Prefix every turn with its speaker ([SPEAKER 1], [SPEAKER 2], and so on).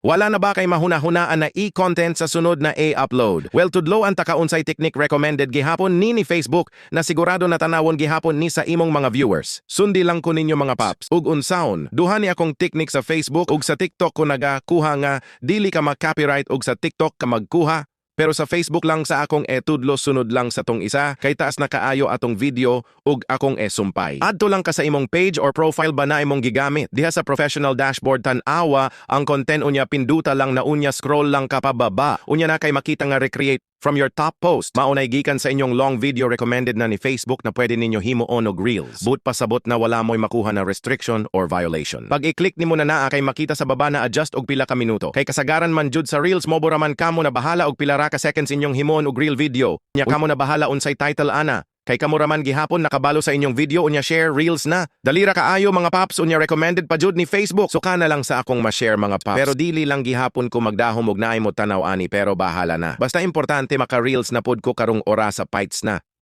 [SPEAKER 1] Wala na ba kay mahuna-hunaan na e-content sa sunod na a-upload? Well, tudlo ang takaunsay technique recommended gihapon ni ni Facebook na sigurado na tanawon gihapon ni sa imong mga viewers. Sundi lang ko ninyo mga paps. Ug unsaon, duha ni akong technique sa Facebook ug sa TikTok ko naga kuha nga dili ka mag-copyright ug sa TikTok ka magkuha pero sa Facebook lang sa akong etudlo sunod lang sa tong isa kay taas na kaayo atong video ug akong esumpay. Adto lang ka sa imong page or profile ba na imong gigamit. Diha sa professional dashboard tan-awa ang content unya pinduta lang na unya scroll lang ka pababa. Unya na kay makita nga recreate from your top post. Maunay gikan sa inyong long video recommended na ni Facebook na pwede ninyo himuon og reels. But pasabot na wala mo'y makuha na restriction or violation. Pag i-click nimo na naa kay makita sa baba na adjust og pila ka minuto. Kay kasagaran man jud sa reels mo man kamo na bahala og pila ra ka seconds inyong himuon og reel video. Nya kamo na bahala unsay title ana. Kay kamuraman gihapon nakabalo sa inyong video unya share reels na. Dalira kaayo mga paps unya recommended pa jud ni Facebook. So kana lang sa akong ma-share mga paps. Pero dili lang gihapon ko magdahom og naay mo tanaw ani pero bahala na. Basta importante maka reels na pod ko karong oras sa fights na.